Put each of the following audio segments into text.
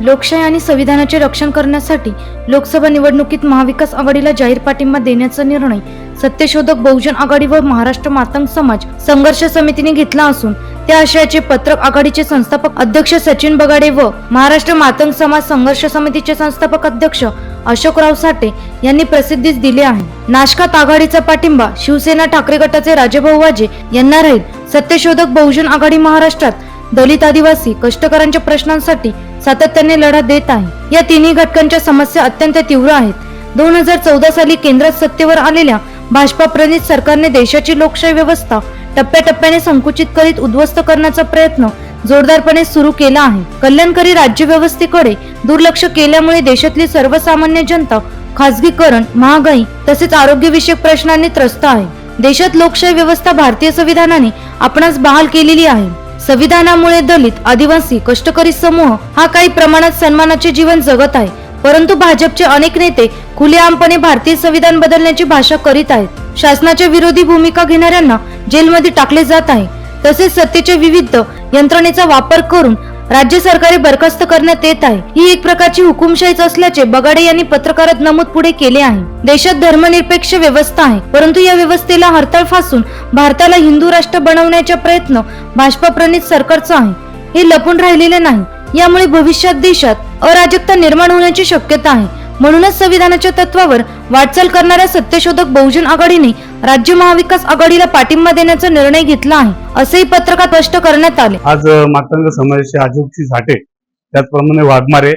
लोकशाही आणि संविधानाचे रक्षण करण्यासाठी लोकसभा निवडणुकीत महाविकास आघाडीला जाहीर पाठिंबा देण्याचा निर्णय सत्यशोधक बहुजन आघाडी व महाराष्ट्र मातंग समाज संघर्ष समितीने घेतला असून त्या आशयाचे पत्रक आघाडीचे संस्थापक अध्यक्ष सचिन बगाडे व महाराष्ट्र मातंग समाज संघर्ष समितीचे संस्थापक अध्यक्ष अशोकराव साठे यांनी प्रसिद्धीस दिले आहे. नाशकात आघाडीचा पाठिंबा शिवसेना ठाकरे गटाचे राजेभाऊ वाजे यांना राहील. सत्यशोधक बहुजन आघाडी महाराष्ट्रात दलित आदिवासी कष्टकऱ्यांच्या प्रश्नांसाठी सातत्याने लढा देत आहे. या तिन्ही घटकांच्या समस्या अत्यंत तीव्र आहेत. दोन हजार चौदा साली केंद्रात सत्तेवर आलेल्या भाजपा प्रणित सरकारने देशाची लोकशाही व्यवस्था टप्प्याटप्प्याने संकुचित करीत उद्ध्वस्त करण्याचा प्रयत्न जोरदारपणे सुरू केला आहे. कल्याणकारी राज्य व्यवस्थेकडे दुर्लक्ष केल्यामुळे देशातली सर्वसामान्य जनता खासगीकरण महागाई तसेच आरोग्यविषयक प्रश्नांनी त्रस्त आहे. देशात लोकशाही व्यवस्था भारतीय संविधानाने आपणास बहाल केलेली आहे. संविधानामुळे दलित आदिवासी कष्टकरी समूह हा काही प्रमाणात सन्मानाचे जीवन जगत आहे. परंतु भाजपचे अनेक नेते खुलेआमपणे भारतीय संविधान बदलण्याची भाषा करीत आहेत. शासनाच्या विरोधी भूमिका घेणाऱ्यांना जेलमध्ये टाकले जात आहे. तसेच सत्तेच्या विविध यंत्रणेचा वापर करून राज्य सरकारे बरखास्त करण्यात येत आहे. ही एक प्रकारची हुकुमशाहीच असल्याचे बगाडे यांनी पत्रकारात नमूद पुढे केले आहे. देशात धर्मनिरपेक्ष व्यवस्था आहे परंतु या व्यवस्थेला हरताळ फासून भारताला हिंदू राष्ट्र बनवण्याचा प्रयत्न भाजपा प्रणित सरकारचा आहे. हे लपून राहिलेले नाही. यामुळे भविष्यात देशात अराजकता निर्माण होण्याची शक्यता आहे. म्हणूनच संविधानाच्या तत्वावर वाटचाल करणाऱ्या सत्यशोधक बहुजन आघाडीने राज्य महाविकास आघाडीला पाठिंबा देण्याचा निर्णय घेतला आहे असेही पत्रकात स्पष्ट करण्यात आले. आज मातंग समाजाचे अजोगची झाटे त्याचप्रमाणे वाघमारे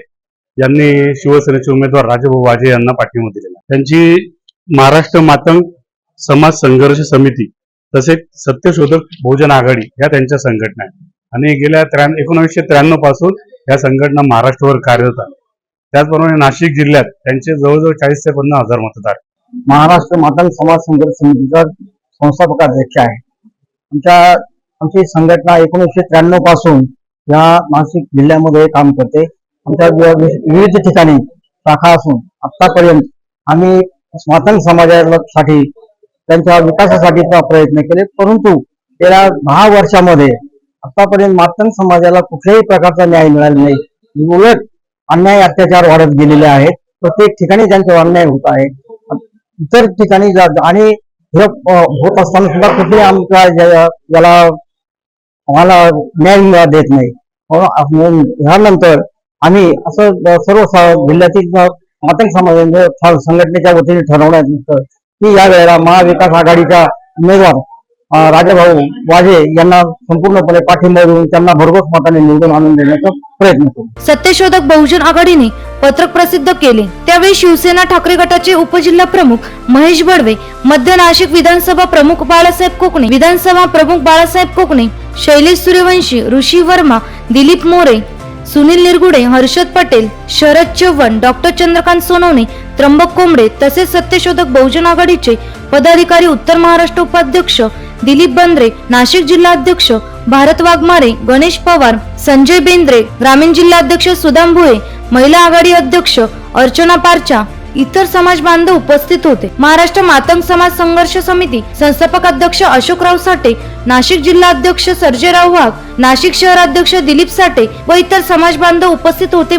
यांनी शिवसेनेचे उमेदवार राजेभाऊ वाजे यांना पाठिंबा दिलेला त्यांची महाराष्ट्र मातंग समाज संघर्ष समिती तसेच सत्यशोधक बहुजन आघाडी या त्यांच्या संघटना आहेत. आणि गेल्या त्र्या एकोणीसशे त्र्याण्णवपासून या संघटना महाराष्ट्रावर कार्यरत आहे. त्याचप्रमाणे नाशिक जिल्ह्यात त्यांचे जवळजवळ चाळीस ते पन्नास हजार मतदार महाराष्ट्र मातंग समाज संघर्ष समितीचा संस्थापक अध्यक्ष आहे. आमच्या आमची संघटना एकोणीसशे त्र्याण्णवपासून या नाशिक जिल्ह्यामध्ये काम करते. आमच्या विविध ठिकाणी शाखा असून आतापर्यंत आम्ही मातंग समाजासाठी त्यांच्या विकासासाठी प्रयत्न केले. परंतु गेल्या दहा वर्षामध्ये आतापर्यंत मातंग समाजाला कुठल्याही प्रकारचा न्याय मिळाला नाही. उलट अन्याय अत्याचार वाढत गेलेले आहेत. प्रत्येक ठिकाणी त्यांचा अन्याय होत आहे इतर ठिकाणी आणि हे होत असताना सुद्धा कुठे आमचा याला आम्हाला न्याय देत नाही. म्हणून ह्यानंतर आम्ही असं सर्व स- जिल्ह्यातील मातंग समाजाच्या संघटनेच्या वतीने ठरवण्यात की या वेळेला महाविकास आघाडीचा उमेदवार राजाभाऊ वाजे यांना संपूर्णपणे पाठिंबा देऊन त्यांना भरघोस मताने निवडून आणून देण्याचा प्रयत्न करू. सत्यशोधक बहुजन आघाडीने पत्रक प्रसिद्ध केले. त्यावेळी शिवसेना ठाकरे गटाचे उपजिल्हा प्रमुख महेश बडवे मध्य नाशिक विधानसभा प्रमुख बाळासाहेब कोकणे विधानसभा प्रमुख बाळासाहेब कोकणे शैलेश सूर्यवंशी ऋषी वर्मा दिलीप मोरे सुनील निरगुडे हर्षद पटेल शरद चव्हाण डॉक्टर चंद्रकांत सोनवणे त्र्यंबक कोंबडे तसेच सत्यशोधक बहुजन आघाडीचे पदाधिकारी उत्तर महाराष्ट्र उपाध्यक्ष दिलीप बंद्रे नाशिक जिल्हा अध्यक्ष भारत वाघमारे गणेश पवार संजय बेंद्रे ग्रामीण जिल्हाध्यक्ष सुदाम भुये महिला आघाडी अध्यक्ष अर्चना पारचा इतर समाज बांधव उपस्थित होते. महाराष्ट्र मातंग समाज संघर्ष समिती संस्थापक अध्यक्ष अशोकराव साठे नाशिक जिल्हा अध्यक्ष सर्जेराव वाघ नाशिक शहर अध्यक्ष दिलीप साठे व इतर समाज बांधव उपस्थित होते.